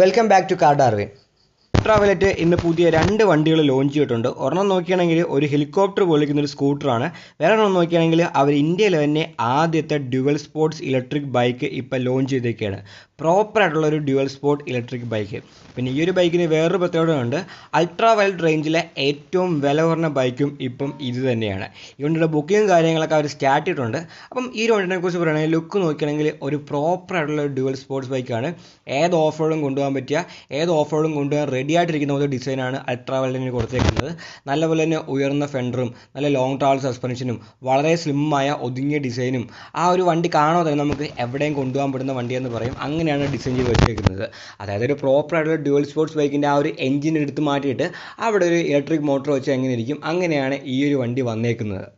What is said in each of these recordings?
Welcome back to car Darwin ട്രാവലറ്റ് ഇന്ന് പുതിയ രണ്ട് വണ്ടികൾ ലോഞ്ച് ചെയ്തിട്ടുണ്ട്. ഒരെണ്ണം നോക്കുകയാണെങ്കിൽ ഒരു ഹെലികോപ്റ്റർ പോലിക്കുന്ന ഒരു സ്കൂട്ടറാണ് വേറെ ഒരെണ്ണം നോക്കുകയാണെങ്കിൽ അവർ ഇന്ത്യയിൽ തന്നെ ആദ്യത്തെ ഡ്യുവൽ സ്പോർട്സ് ഇലക്ട്രിക് ബൈക്ക് ഇപ്പോൾ ലോഞ്ച് ചെയ്തേക്കാണ്. പ്രോപ്പർ ആയിട്ടുള്ള ഒരു ഡ്യുവൽ സ്പോർട്ട് ഇലക്ട്രിക് ബൈക്ക് പിന്നെ ഈ ഒരു ബൈക്കിന് വേറൊരു പ്രത്യേകത ഉണ്ട്. അൾട്രാ വൈൽഡ് റേഞ്ചിലെ ഏറ്റവും വില കുറഞ്ഞ ബൈക്കും ഇപ്പം ഇത് തന്നെയാണ്. ഈ ബുക്കിങ്ങും കാര്യങ്ങളൊക്കെ അവർ സ്റ്റാർട്ട് ചെയ്തിട്ടുണ്ട്. അപ്പം ഈ ഒരു വണ്ടിനെ കുറിച്ച് പറയുകയാണെങ്കിൽ ലുക്ക് നോക്കുകയാണെങ്കിൽ ഒരു ഒരു ഡ്യുവൽ സ്പോർട്സ് ബൈക്കാണ് ഏത് ഓഫ് റോഡും കൊണ്ടുപോകാൻ പറ്റിയ ഏത് ഓഫ് റോഡും കൊണ്ടുപോകാൻ റെഡി ആയിട്ടിരിക്കുന്ന ഒരു ഡിസൈനാണ് അൾട്രാ വൈൽഡിന് കൊടുത്തേക്കുന്നത്. നല്ലപോലെ തന്നെ ഉയർന്ന ഫെൻഡറും നല്ല ലോങ് ട്രാവൽ സസ്പെൻഷനും വളരെ സ്ലിമ്മായ ഒതുങ്ങിയ ഡിസൈനും ആ ഒരു വണ്ടി കാണാതെ തന്നെ നമുക്ക് എവിടെയും കൊണ്ടുപോകാൻ പറ്റുന്ന വണ്ടിയെന്ന് പറയും. അങ്ങനെയാണ് ഡിസൈൻ ചെയ്ത് വെച്ചേക്കുന്നത്. അതായത് ഒരു പ്രോപ്പർ ആയിട്ടുള്ള ഡ്യുവൽ സ്പോർട്സ് ബൈക്കിന്റെ ആ ഒരു എഞ്ചിൻ എടുത്ത് മാറ്റിയിട്ട് അവിടെ ഒരു ഇലക്ട്രിക് മോട്ടോർ വെച്ച് എങ്ങനെ ഇരിക്കും അങ്ങനെയാണ് ഈ ഒരു വണ്ടി വന്നേക്കുന്നത്.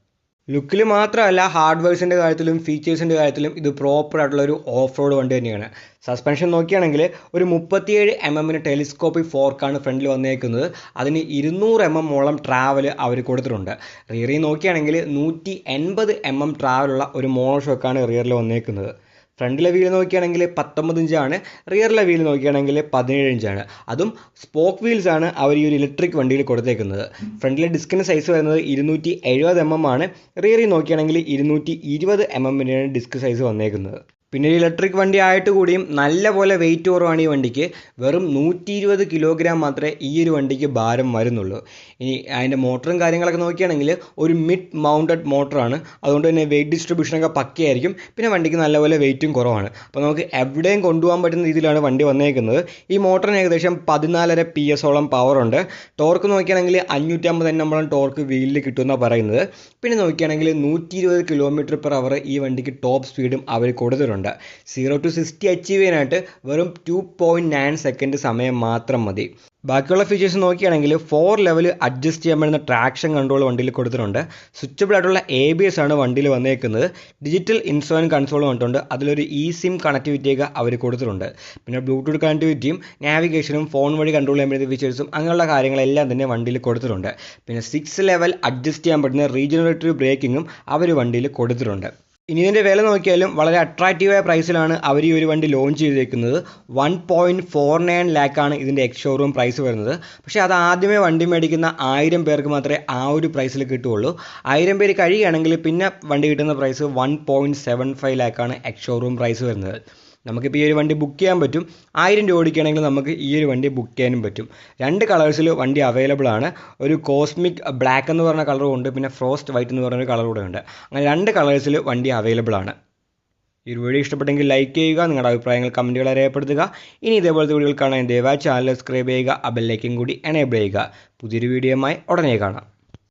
ലുക്കിൽ മാത്രമല്ല ഹാർഡ്വെയർസിന്റെ കാര്യത്തിലും ഫീച്ചേഴ്സിന്റെ കാര്യത്തിലും ഇത് പ്രോപ്പർ ആയിട്ടുള്ള ഒരു ഓഫ് റോഡ് വണ്ടി തന്നെയാണ്. സസ്പെൻഷൻ നോക്കിയാണെങ്കിൽ ഒരു മുപ്പത്തിയേഴ് എം എമ്മിന് ടെലിസ്കോപ്പിക് ഫോർക്കാണ് ഫ്രണ്ടിൽ വന്നേക്കുന്നത്. അതിന് ഇരുന്നൂറ് എം എം ഓളം ട്രാവൽ അവർ കൊടുത്തിട്ടുണ്ട്. റിയറിൽ നോക്കിയാണെങ്കിൽ നൂറ്റി എൺപത് എം എം ട്രാവലുള്ള ഒരു മോണോ ഷോക്കാണ് റിയറിൽ വന്നേക്കുന്നത്. ഫ്രണ്ടിലെ വീൽ നോക്കുകയാണെങ്കിൽ പത്തൊമ്പത് ഇഞ്ചാണ് റിയറിലെ വീൽ നോക്കുകയാണെങ്കിൽ പതിനേഴ് ഇഞ്ചാണ്. അതും സ്പോക്ക് വീൽസ് ആണ് അവർ ഈ ഒരു ഇലക്ട്രിക് വണ്ടിയിൽ കൊടുത്തേക്കുന്നത്. ഫ്രണ്ടിലെ ഡിസ്കിന് സൈസ് വരുന്നത് ഇരുന്നൂറ്റി എഴുപത് എം എം ആണ്. റിയറിൽ നോക്കുകയാണെങ്കിൽ ഇരുന്നൂറ്റി ഇരുപത് എം എമ്മിന്റെയാണ് ഡിസ്ക് സൈസ് വന്നേക്കുന്നത്. പിന്നെ ഇലക്ട്രിക് വണ്ടി ആയിട്ട് കൂടിയും നല്ല പോലെ വെയിറ്റ് കുറവാണ് ഈ വണ്ടിക്ക്. വെറും നൂറ്റി ഇരുപത് കിലോഗ്രാം മാത്രമേ ഈ ഒരു വണ്ടിക്ക് ഭാരം വരുന്നുള്ളൂ. ഇനി അതിന്റെ മോട്ടറും കാര്യങ്ങളൊക്കെ നോക്കുകയാണെങ്കിൽ ഒരു മിഡ് മൗണ്ടഡ് മോട്ടറാണ് അതുകൊണ്ട് തന്നെ വെയിറ്റ് ഡിസ്ട്രിബ്യൂഷനൊക്കെ പക്കയായിരിക്കും. പിന്നെ വണ്ടിക്ക് നല്ലപോലെ വെയിറ്റും കുറവാണ്. അപ്പോൾ നമുക്ക് എവിടെയും കൊണ്ടുപോകാൻ പറ്റുന്ന രീതിയിലാണ് വണ്ടി വന്നേക്കുന്നത്. ഈ മോട്ടറിന് ഏകദേശം പതിനാലര പി എസ് ഓളം പവറുണ്ട് ടോർക്ക് നോക്കിയാണെങ്കിൽ അഞ്ഞൂറ്റമ്പത് എണ്ണമ്പോളം ടോർക്ക് വീലിൽ കിട്ടുമെന്നാണ് പറയുന്നത്. പിന്നെ നോക്കുകയാണെങ്കിൽ നൂറ്റി ഇരുപത് കിലോമീറ്റർ പെർ അവർ ഈ വണ്ടിക്ക് ടോപ്പ് സ്പീഡും അവർ കൊടുത്തിട്ടുണ്ട്. ഉണ്ട്. സീറോ ടു സിക്സ്റ്റി അച്ചീവ് ചെയ്യാനായിട്ട് വെറും ടു പോയിന്റ് നയൻ സെക്കൻഡ് സമയം മാത്രം മതി. ബാക്കിയുള്ള ഫീച്ചേഴ്സ് നോക്കുകയാണെങ്കിൽ ഫോർ ലെവൽ അഡ്ജസ്റ്റ് ചെയ്യാൻ പറ്റുന്ന ട്രാക്ഷൻ കൺട്രോൾ വണ്ടിയിൽ കൊടുത്തിട്ടുണ്ട്. സ്വിച്ചബിൾ ആയിട്ടുള്ള എ ബി എസ് ആണ് വണ്ടിയിൽ വന്നേക്കുന്നത്. ഡിജിറ്റൽ ഇൻഷുറൻസ് കൺസോൾ വന്നിട്ടുണ്ട് അതിലൊരു ഇ സിം കണക്ടിവിറ്റിയൊക്കെ അവർ കൊടുത്തിട്ടുണ്ട്. പിന്നെ ബ്ലൂടൂത്ത് കണക്ടിവിറ്റിയും നാവിഗേഷനും ഫോൺ വഴി കൺട്രോൾ ചെയ്യാൻ പറ്റുന്ന ഫീച്ചേഴ്സും അങ്ങനെയുള്ള കാര്യങ്ങളെല്ലാം തന്നെ വണ്ടിയിൽ കൊടുത്തിട്ടുണ്ട്. പിന്നെ സിക്സ് ലെവൽ അഡ്ജസ്റ്റ് ചെയ്യാൻ പറ്റുന്ന റീജനറേറ്റീവ് ബ്രേക്കിങ്ങും അവർ വണ്ടിയിൽ കൊടുത്തിട്ടുണ്ട്. ഇനി ഇതിന്റെ വില നോക്കിയാലും വളരെ അട്രാക്റ്റീവായ പ്രൈസിലാണ് അവർ ഈ ഒരു വണ്ടി ലോഞ്ച് ചെയ്തേക്കുന്നത്. വൺ പോയിന്റ് ഫോർ നയൻ ലാക്കാണ് ഇതിന്റെ എക്സ് ഷോറൂം പ്രൈസ് വരുന്നത്. പക്ഷേ അത് ആദ്യമേ വണ്ടി മേടിക്കുന്ന ആയിരം പേർക്ക് മാത്രമേ ആ ഒരു പ്രൈസിൽ കിട്ടുകയുള്ളൂ. ആയിരം പേര് കഴിയുകയാണെങ്കിൽ പിന്നെ വണ്ടി കിട്ടുന്ന price one point seven five ലാക്കാണ് ex showroom price വരുന്നത്. നമുക്കിപ്പോൾ ഈ ഒരു വണ്ടി ബുക്ക് ചെയ്യാൻ പറ്റും. ആയിരം രൂപ ഓടിക്കുകയാണെങ്കിൽ നമുക്ക് ഈ ഒരു വണ്ടി ബുക്ക് ചെയ്യാനും പറ്റും. രണ്ട് കളേഴ്സിൽ വണ്ടി അവൈലബിൾ ആണ്. ഒരു കോസ്മിക് ബ്ലാക്ക് എന്ന് പറഞ്ഞ കളറും ഉണ്ട്. പിന്നെ ഫ്രോസ്റ്റ് വൈറ്റ് എന്ന് പറഞ്ഞൊരു കളർ കൂടെ ഉണ്ട്. അങ്ങനെ രണ്ട് കളേഴ്സിൽ വണ്ടി അവൈലബിൾ ആണ്. ഈ ഒരു വീഡിയോ ഇഷ്ടപ്പെട്ടെങ്കിൽ ലൈക്ക് ചെയ്യുക നിങ്ങളുടെ അഭിപ്രായങ്ങൾ കമന്റുകൾ രേഖപ്പെടുത്തുക ഇനി ഇതേപോലത്തെ വീഡിയോകൾ കാണാൻ ദയവായി ചാനൽ സബ്സ്ക്രൈബ് ചെയ്യുക ആ കൂടി എനേബിൾ ചെയ്യുക. പുതിയൊരു വീഡിയോയുമായി ഉടനെ കാണാം.